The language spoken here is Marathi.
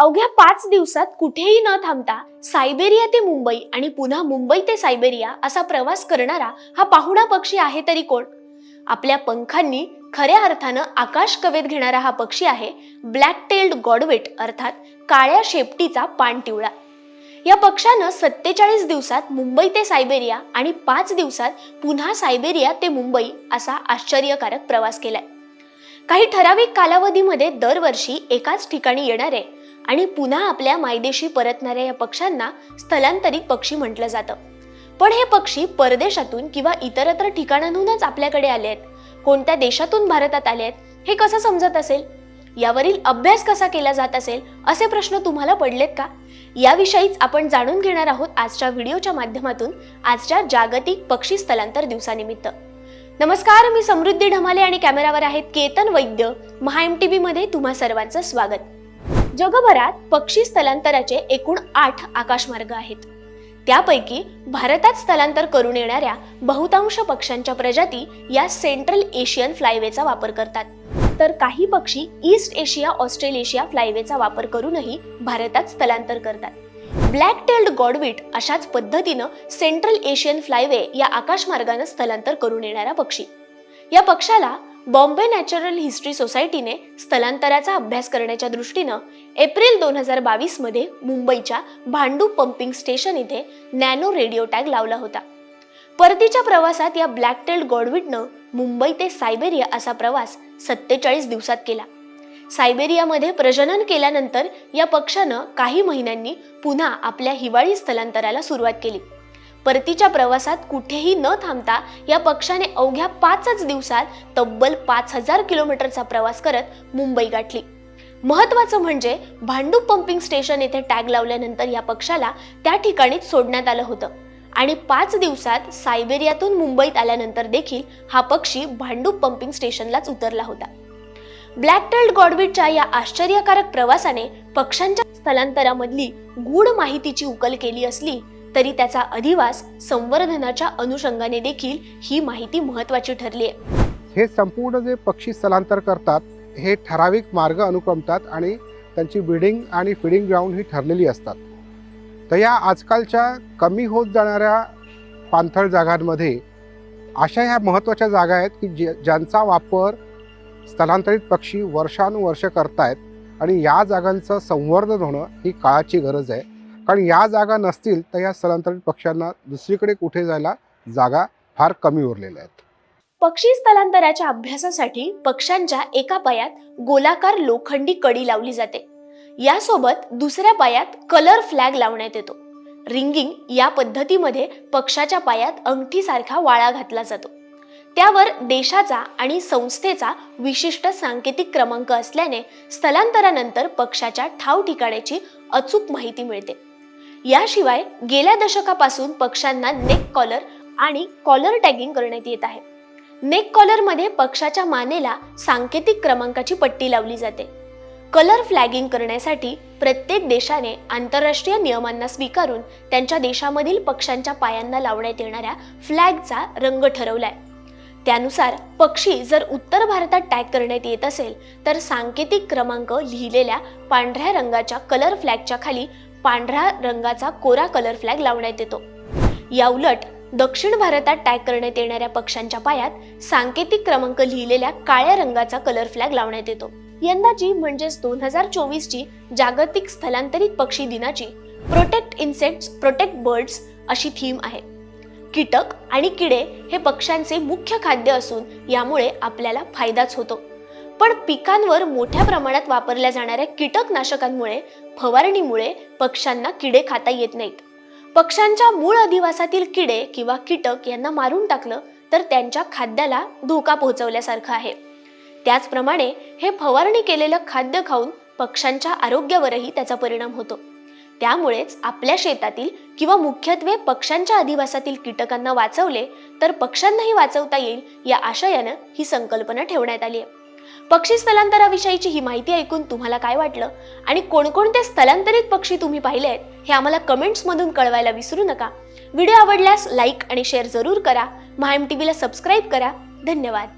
अवघ्या पाच दिवसात कुठेही न थांबता सायबेरिया ते मुंबई आणि पुन्हा मुंबई ते सायबेरिया असा प्रवास करणारा हा पाहुणा पक्षी आहे तरी कोण? आपल्या पंखांनी खऱ्या अर्थानं आकाश कवेत घेणारा हा पक्षी आहे ब्लॅक टेल्ड गॉडवेट अर्थात काळ्या शेपटीचा पाणटिवळा. या पक्षानं सत्तेचाळीस दिवसात मुंबई ते सायबेरिया आणि पाच दिवसात पुन्हा सायबेरिया ते मुंबई असा आश्चर्यकारक प्रवास केलाय. काही ठराविक कालावधीमध्ये दरवर्षी एकाच ठिकाणी येणारे आणि पुन्हा आपल्या मायदेशी परतणाऱ्या या पक्ष्यांना स्थलांतरित पक्षी म्हटलं जातं. पण हे पक्षी परदेशातून किंवा इतरत्र ठिकाणांहूनच आपल्याकडे आले आहेत. कोणत्या देशातून भारतात आले आहेत हे कसं समजत असेल? यावरील अभ्यास कसा केला जात असेल असे प्रश्न तुम्हाला पडलेत का? याविषयीच आपण जाणून घेणार आहोत आजच्या व्हिडिओच्या माध्यमातून आजच्या जागतिक पक्षी स्थलांतर दिवसानिमित्त. नमस्कार मी समृद्धी ढमाले आणि कॅमेरावर आहेत केतन वैद्य. महा एम टी व्हीमध्ये तुम्हा सर्वांचं स्वागत. जगभरात पक्षी स्थलांतराचे एकूण आठ आकाशमार्ग आहेत. त्यापैकी भारतात स्थलांतर करून येणाऱ्या बहुतांश पक्ष्यांच्या प्रजाती या सेंट्रल एशियन फ्लायवेचा वापर करतात. तर काही पक्षी ईस्ट एशिया ऑस्ट्रेलेशिया फ्लायवेचा वापर करूनही भारतात स्थलांतर करतात. ब्लॅक टेल्ड गॉडविट अशाच पद्धतीनं सेंट्रल एशियन फ्लायवे या आकाशमार्गानं स्थलांतर करून येणारा पक्षी. या पक्षाला बॉम्बे नॅचरल हिस्ट्री सोसायटीने स्थलांतराचा अभ्यास करण्याच्या दृष्टीनं एप्रिल दोन हजार बावीसमध्ये मुंबईच्या भांडू पंपिंग स्टेशन इथे नॅनो रेडिओ टॅग लावला होता. परतीच्या प्रवासात या ब्लॅक टेल्ड गॉडविटनं मुंबई ते सायबेरिया असा प्रवास सत्तेचाळीस दिवसात केला. सायबेरियामध्ये प्रजनन केल्यानंतर या पक्षानं काही महिन्यांनी पुन्हा आपल्या हिवाळी स्थलांतराला सुरुवात केली. परतीच्या प्रवासात कुठेही न थांबता या पक्षाने अवघ्या पाचच दिवसात तब्बल पाच हजार किलोमीटरचा प्रवास करत मुंबई गाठली. महत्वाचं म्हणजे भांडूप पंपिंग स्टेशन येथे टॅग लावल्यानंतर या पक्षाला त्या ठिकाणीच सोडण्यात आलं होतं. आणि पाच दिवसात सायबेरियातून मुंबईत आल्यानंतर देखील हा पक्षी भांडूप पंपिंग स्टेशनलाच उतरला होता. ब्लॅक टेल्ड गॉडविटच्या या आश्चर्यकारक प्रवासाने पक्ष्यांच्या स्थलांतरामधली गूढ माहितीची उकल केली असली तरी त्याचा अधिवास संवर्धनाच्या अनुषंगाने देखील ही माहिती महत्वाची ठरली आहे. हे संपूर्ण जे पक्षी स्थलांतर करतात हे ठराविक मार्ग अनुक्रमतात आणि त्यांची ब्रिडिंग आणि फिडिंग ग्राउंड ही ठरलेली असतात. तर या आजकालच्या कमी होत जाणाऱ्या पाणथळ जागांमध्ये अशा ह्या महत्त्वाच्या जागा आहेत की जे ज्यांचा वापर स्थलांतरित पक्षी वर्षानुवर्ष करतायत आणि या जागांचं संवर्धन होणं ही काळाची गरज आहे. कारण या जागा नसतील तर या स्थलांतरित पक्ष्यांना दुसरीकडे कुठे जायला जागा फार कमी उरलेल्या आहेत. पक्षी स्थलांतराच्या अभ्यासासाठी पक्ष्यांच्या एका पायात गोलाकार लोखंडी कडी लावली जाते. यासोबत दुसऱ्या पायात कलर फ्लॅग लावण्यात येतो. रिंगिंग या पद्धतीमध्ये पक्षाच्या पायात अंगठीसारखा वाळा घातला जातो. त्यावर देशाचा आणि संस्थेचा विशिष्ट सांकेतिक क्रमांक असल्याने स्थलांतरानंतर पक्षाच्या ठाव ठिकाण्याची अचूक माहिती मिळते. याशिवाय गेल्या दशकापासून पक्ष्यांना नेक कॉलर आणि कॉलर टॅगिंग करण्यात येत आहे. नेक कॉलरमध्ये पक्षाच्या मानेला सांकेतिक क्रमांकाची पट्टी लावली जाते. कलर फ्लॅगिंग करण्यासाठी प्रत्येक देशाने आंतरराष्ट्रीय नियमांना स्वीकारून त्यांच्या देशामधील पक्ष्यांच्या पायांना लावण्यात येणाऱ्या फ्लॅगचा रंग ठरवलाय. त्यानुसार पक्षी जर उत्तर भारतात टॅग करण्यात येत असेल तर सांकेतिक क्रमांक लिहिलेल्या पांढऱ्या रंगाच्या कलर फ्लॅगच्या खाली पांढऱ्या रंगाचा कोरा कलर फ्लॅग लावण्यात येतो. या उलट दक्षिण भारतात टॅग करण्यात येणाऱ्या पक्ष्यांच्या पायात सांकेतिक क्रमांक लिहिलेल्या काळ्या रंगाचा कलर फ्लॅग लावण्यात येतो. यंदाची म्हणजेच दोन हजार चोवीसची जागतिक स्थलांतरित पक्षी दिनाची प्रोटेक्ट इन्सेक्ट्स प्रोटेक्ट बर्ड्स अशी थीम आहे. कीटक आणि किडे हे पक्ष्यांचे मुख्य खाद्य असून यामुळे आपल्याला फायदाच होतो. पण पिकांवर मोठ्या प्रमाणात वापरल्या जाणाऱ्या कीटकनाशकांमुळे फवारणीमुळे पक्ष्यांना किडे खाता येत नाहीत. पक्ष्यांच्या मूळ अधिवासातील किडे किंवा कीटक यांना मारून टाकलं तर त्यांच्या खाद्याला धोका पोहोचवल्यासारखं आहे. त्याचप्रमाणे हे फवारणी केलेलं खाद्य खाऊन पक्ष्यांच्या आरोग्यावरही त्याचा परिणाम होतो. त्यामुळेच आपल्या शेतातील किंवा मुख्यत्वे पक्ष्यांच्या अधिवासातील कीटकांना वाचवले तर पक्ष्यांनाही वाचवता येईल या आशयानं ही संकल्पना ठेवण्यात आली आहे. पक्षी स्थलांतराविषयीची ही माहिती ऐकून तुम्हाला काय वाटलं? आणि कोणकोणते स्थलांतरित पक्षी तुम्ही पाहिले आहेत हे आम्हाला कमेंट्समधून कळवायला विसरू नका. व्हिडिओ आवडल्यास लाईक आणि शेअर जरूर करा. महाएम टीव्हीला सबस्क्राईब करा. धन्यवाद.